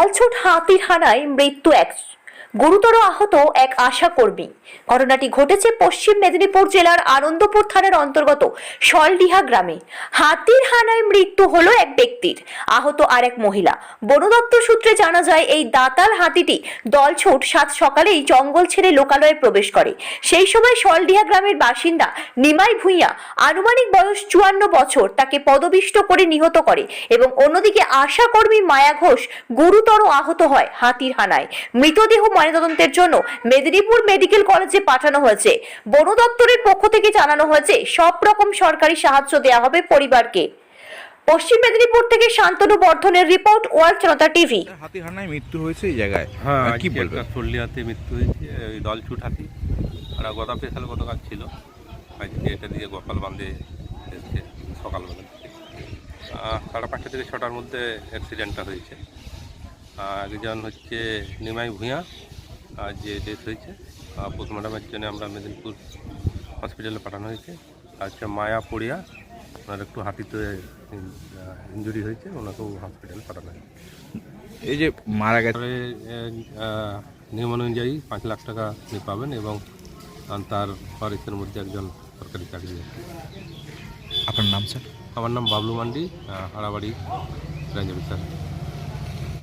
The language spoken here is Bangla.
দলছুট হাতির হানায় মৃত্যু এক গুরুতর আহত এক আশা কর্মী ঘটনাটি ঘটেছে পশ্চিম মেদিনীপুর জেলার আনন্দপুর থানার অন্তর্গত সলডিহা গ্রামে। হাতির হানায় মৃত্যু হলো এক ব্যক্তির। আহত আর এক মহিলা। বন সূত্রে জানা যায়, এই দাতাল হাতিটি দলছুট সাত সকালেই জঙ্গল ছেড়ে লোকালয়ে প্রবেশ করে। সেই সময় সলডিহা গ্রামের বাসিন্দা নিমাই ভূঁইয়া আনুমানিক বয়স চুয়ান্ন বছর, তাকে পদবিষ্ট করে নিহত করে এবং অন্যদিকে আশা কর্মী মায়া ঘোষ গুরুতর আহত হয় হাতির হানায় মৃতদেহ ময়নাতদন্তের জন্য মেদিনীপুর মেডিকেল কলেজে পাঠানো হয়েছে। বন দপ্তরের পক্ষ থেকে জানানো হয়েছে সব রকম সরকারি সাহায্য দেওয়া হবে পরিবারকে। পশ্চিম মেদিনীপুর থেকে শান্তনু বর্ধনের রিপোর্ট ওয়ার্ল্ড জনতা টিভি। হাতি হানায় মৃত্যু হয়েছে এই জায়গায়। হ্যাঁ কি বলবেন? মৃত্যু হয়েছে ওই দলছুট হাতি। আর গদা পেশাল গতকাল ছিল। আজকে এটা দিয়ে গোপাল বান্ধে এসছে সকালবেলা। সাড়ে পাঁচটা থেকে ছটার মধ্যে অ্যাক্সিডেন্টটা হয়েছে। একজন হচ্ছে নিমাই ভূঁইয়া আর যে ডেথ হয়েছে পোস্টমর্টমের জন্য আমরা মেদিনীপুর হসপিটালে পাঠানো হয়েছে। আর হচ্ছে মায়া পড়িয়া ওনার একটু হাঁটিতে ইঞ্জুরি হয়েছে ওনাকেও হসপিটালে পাঠানো হয়েছে। এই যে মারা গেছে নিয়ম অনুযায়ী পাঁচ লাখ টাকা আপনি পাবেন এবং তার ওয়ারিসের মধ্যে একজন সরকারি চাকরি আছে। আপনার নাম স্যার? আমার নাম বাবলু মান্ডি হারাবাড়ি রেঞ্জ অফিসার